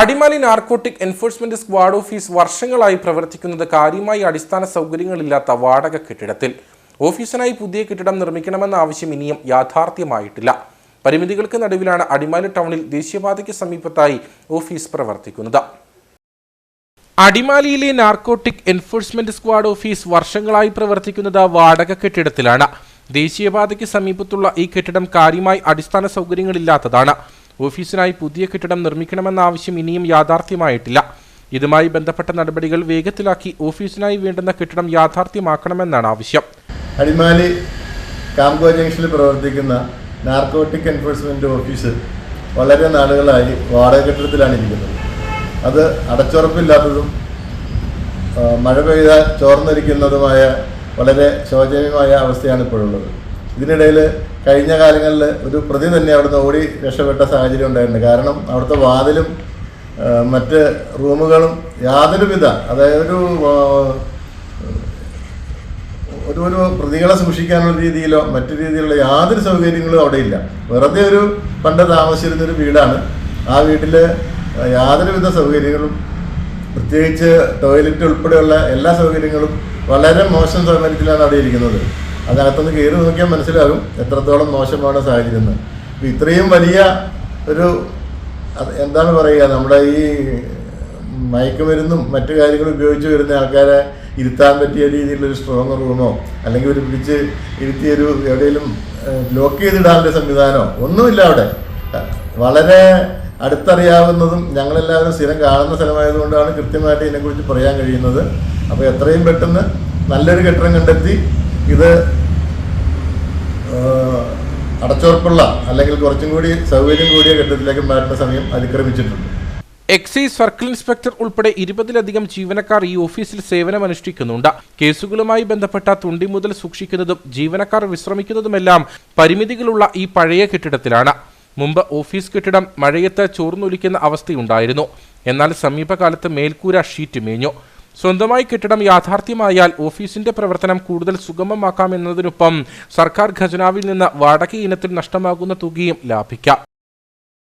Adimali narcotic enforcement squad office വർഷങ്ങളായി പ്രവർത്തിക്കുന്നത് കാര്യമായി അടിസ്ഥാന സൗകര്യങ്ങളില്ലാത്ത വാടക കെട്ടിടത്തിൽ. ഓഫീസിനായി പുതിയ കെട്ടിടം നിർമ്മിക്കണമെന്ന ആവശ്യം ഇനിയും യാഥാർത്ഥ്യമായിട്ടില്ല. പരിമിതികൾക്ക് നടുവിലാണ് അടിമാലി ടൗണിൽ ദേശീയപാതയ്ക്ക് സമീപത്തായി ഓഫീസ് പ്രവർത്തിക്കുന്നത്. അടിമാലിയിലെ നാർക്കോട്ടിക് എൻഫോഴ്സ്മെന്റ് സ്ക്വാഡ് ഓഫീസ് വർഷങ്ങളായി പ്രവർത്തിക്കുന്നത് വാടക കെട്ടിടത്തിലാണ്. ദേശീയപാതയ്ക്ക് സമീപത്തുള്ള ഈ കെട്ടിടം കാര്യമായി അടിസ്ഥാന സൗകര്യങ്ങളില്ലാത്തതാണ്. ഓഫീസിനായി പുതിയ കെട്ടിടം നിർമ്മിക്കണമെന്ന ആവശ്യം ഇനിയും യാഥാർത്ഥ്യമായിട്ടില്ല. ഇതുമായി ബന്ധപ്പെട്ട നടപടികൾ വേഗത്തിലാക്കി ഓഫീസിനായി വേണ്ടുന്ന കെട്ടിടം യാഥാർത്ഥ്യമാക്കണമെന്നാണ് ആവശ്യം. അടിമാലി കാംകോ ജംഗ്ഷനിൽ പ്രവർത്തിക്കുന്ന നാർക്കോട്ടിക് എൻഫോഴ്സ്മെന്റ് ഓഫീസ് വളരെ നാളുകളായി വാടക കെട്ടിടത്തിലാണ് ഇരിക്കുന്നത്. അത് അടച്ചുറപ്പില്ലാത്തതും മഴ പെയ്താൽ ചോർന്നിരിക്കുന്നതുമായ വളരെ ശോചനീയമായ അവസ്ഥയാണ് ഇപ്പോഴുള്ളത്. ഇതിനിടയിൽ കഴിഞ്ഞ കാലങ്ങളിൽ ഒരു പ്രതി തന്നെ അവിടുന്ന് ഓടി രക്ഷപ്പെട്ട സാഹചര്യം ഉണ്ടായിട്ടുണ്ട്. കാരണം അവിടുത്തെ വാതിലും മറ്റ് റൂമുകളും യാതൊരുവിധ അതായത് ഒരു ഒരു ഒരു പ്രതികളെ സൂക്ഷിക്കാനുള്ള രീതിയിലോ മറ്റു രീതിയിലുള്ള യാതൊരു സൗകര്യങ്ങളും അവിടെ ഇല്ല. വെറുതെ ഒരു പണ്ട് താമസിച്ചിരുന്ന ഒരു വീടാണ്. ആ വീട്ടിൽ യാതൊരുവിധ സൗകര്യങ്ങളും പ്രത്യേകിച്ച് ടോയ്ലറ്റ് ഉൾപ്പെടെയുള്ള എല്ലാ സൗകര്യങ്ങളും വളരെ മോശം സൗകര്യത്തിലാണ് അവിടെ ഇരിക്കുന്നത്. അതിനകത്തുനിന്ന് കയറി നോക്കിയാൽ മനസ്സിലാകും എത്രത്തോളം മോശമാണ് സാഹചര്യം എന്ന് അപ്പം ഇത്രയും വലിയ ഒരു എന്താണ് പറയുക നമ്മുടെ ഈ മയക്കുമരുന്നും മറ്റു കാര്യങ്ങളും ഉപയോഗിച്ച് വരുന്ന ആൾക്കാരെ ഇരുത്താൻ പറ്റിയ രീതിയിലൊരു സ്ട്രോങ് റൂമോ അല്ലെങ്കിൽ ഒരു പിടിച്ച് ഇരുത്തിയൊരു എവിടെയെങ്കിലും ലോക്ക് ചെയ്തിടാനുള്ള സംവിധാനമോ ഒന്നുമില്ല അവിടെ. വളരെ അടുത്തറിയാവുന്നതും ഞങ്ങളെല്ലാവരും സ്ഥിരം കാണുന്ന സ്ഥലമായതുകൊണ്ടാണ് കൃത്യമായിട്ട് ഇതിനെക്കുറിച്ച് പറയാൻ കഴിയുന്നത്. അപ്പോൾ എത്രയും പെട്ടെന്ന് നല്ലൊരു കെട്ടിടം കണ്ടെത്തി ഇത് അടച്ചുറപ്പുള്ള അല്ലെങ്കിൽ കുറച്ചും കൂടി സൗകര്യം കൂടിയ കെട്ടിടത്തിലേക്ക് മാറ്റുന്ന സമയം അതിക്രമിച്ചിട്ടുണ്ട്. എക്സൈസ് സർക്കിൾ ഇൻസ്പെക്ടർ ഉൾപ്പെടെ ഇരുപതിലധികം ജീവനക്കാർ ഈ ഓഫീസിൽ സേവനമനുഷ്ഠിക്കുന്നുണ്ട്. കേസുകളുമായി ബന്ധപ്പെട്ട തുണ്ടി മുതൽ സൂക്ഷിക്കുന്നതും ജീവനക്കാർ വിശ്രമിക്കുന്നതുമെല്ലാം പരിമിതികളുള്ള ഈ പഴയ കെട്ടിടത്തിലാണ്. മുമ്പ് ഓഫീസ് കെട്ടിടം മഴയത്ത് ചോർന്നൊലിക്കുന്ന അവസ്ഥയുണ്ടായിരുന്നു. എന്നാൽ സമീപകാലത്ത് മേൽക്കൂര ഷീറ്റ് മേഞ്ഞു. സ്വന്തമായി കെട്ടിടം യാഥാർത്ഥ്യമായാൽ ഓഫീസിന്റെ പ്രവർത്തനം കൂടുതൽ സുഗമമാക്കാം സുഗമമാക്കാമെന്നതിനൊപ്പം സർക്കാർ ഖജനാവിൽ നിന്ന് വാടക ഇനത്തിൽ നഷ്ടമാകുന്ന തുകയും ലാഭിക്കാം.